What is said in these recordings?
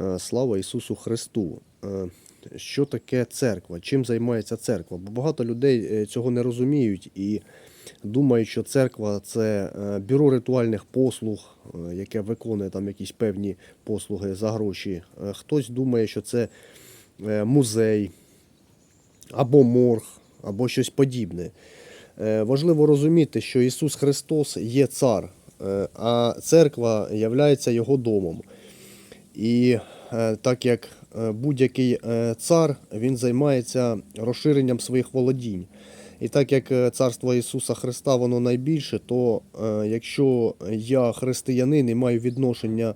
Е, Слава Ісусу Христу! Е, Що таке церква? Чим займається церква? Бо багато людей е, цього не розуміють і думають, що церква це бюро ритуальних послуг, яке виконує там якісь певні послуги за гроші. Хтось думає, що це музей або морг, або щось подібне. Важливо розуміти, що Ісус Христос є цар, а церква є його домом. І е, так як е, будь-який е, цар, він займається розширенням своїх володінь. І так як царство Ісуса Христа воно найбільше, то якщо я християнин і маю відношення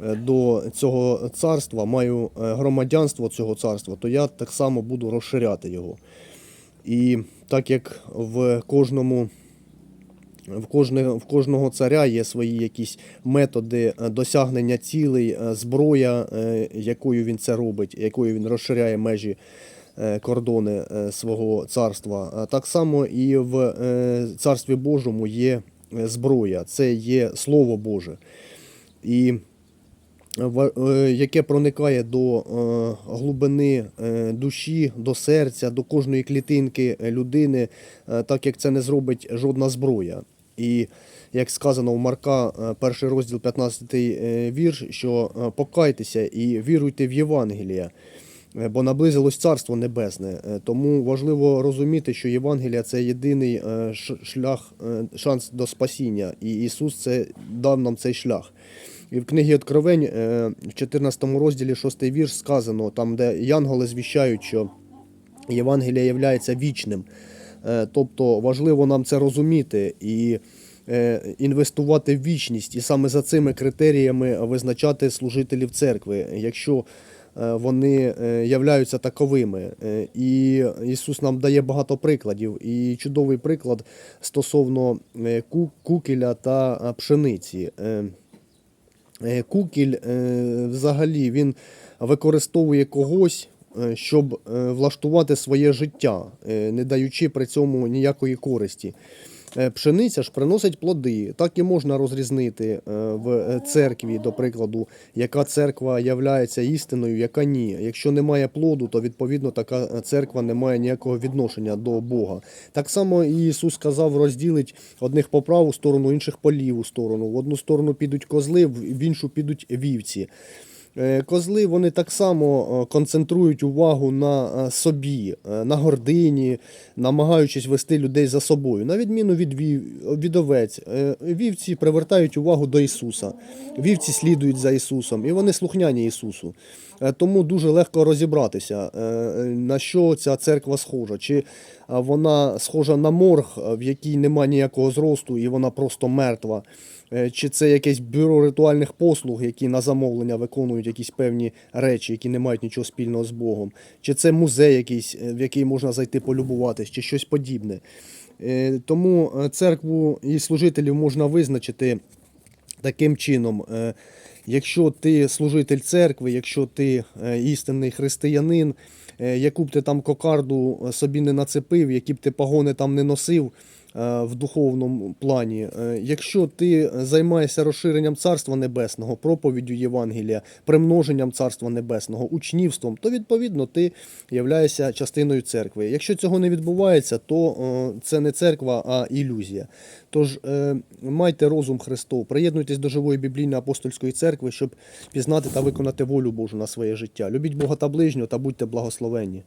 до цього царства, маю громадянство цього царства, то я так само буду розширяти його. І так як в кожному в, кожне, в кожного царя є свої якісь методи е, досягнення цілей, е, зброя, е, якою він це робить, якою він розширяє межі кордони свого царства. Так само і в царстві Божому є зброя, це є Слово Боже. І яке проникає до глибини душі, до серця, до кожної клітинки людини, так як це не зробить жодна зброя. І як сказано в Марка, е, перший розділ, 15 е, вірш, що е, покайтеся і віруйте в Євангелія, бо наблизилось Царство Небесне. Тому важливо розуміти, що Євангелія це єдиний шлях, шанс до спасіння, і Ісус це дав нам цей шлях. І в книгі Откровень в 14 розділі 6 вірш сказано, там, де янголи звіщають, що Євангелія є вічним. Е, Тобто важливо нам це розуміти і е, інвестувати в вічність, і саме за цими критеріями визначати служителів церкви, якщо е, вони являються таковими. І Ісус нам дає багато прикладів. І чудовий приклад стосовно ку- кукіля та пшениці. Кукіль взагалі він використовує когось, щоб е, влаштувати своє життя, е, не даючи при цьому ніякої користі. Е, Пшениця ж приносить плоди. Так і можна розрізнити е, в е, церкві, до прикладу, яка церква являється істиною, яка ні. Якщо немає плоду, то відповідно така церква не має ніякого відношення до Бога. Так само Ісус сказав розділить одних по праву сторону, інших по ліву сторону. В одну сторону підуть козли, в іншу підуть вівці. Е, Козли вони так само е, концентрують увагу на е, собі, на гордині, намагаючись вести людей за собою. На відміну від, від овець, вівці привертають увагу до Ісуса. Вівці слідують за Ісусом, і вони слухняні Ісусу. Е, Тому дуже легко розібратися, е, на що ця церква схожа. Чи е, вона схожа на морг, в якій немає ніякого зросту, і вона просто мертва. Чи це якесь бюро ритуальних послуг, які на замовлення виконують якісь певні речі, які не мають нічого спільного з Богом, чи це музей якийсь, в який можна зайти полюбуватись, чи щось подібне. Тому церкву і служителів можна визначити таким чином. е, Якщо ти служитель церкви, якщо ти е, істинний християнин, е, яку б ти там кокарду собі не нацепив, які б ти погони там не носив в духовному плані, е, якщо ти займаєшся розширенням Царства Небесного, проповіддю Євангелія, примноженням Царства Небесного, учнівством, то відповідно ти являєшся частиною церкви. Якщо цього не відбувається, то е, це не церква, а ілюзія. Тож е, майте розум Христов, приєднуйтесь до живої біблійної апостольської церкви, щоб пізнати та виконати волю Божу на своє життя. Любіть Бога та ближнього та будьте благословенні.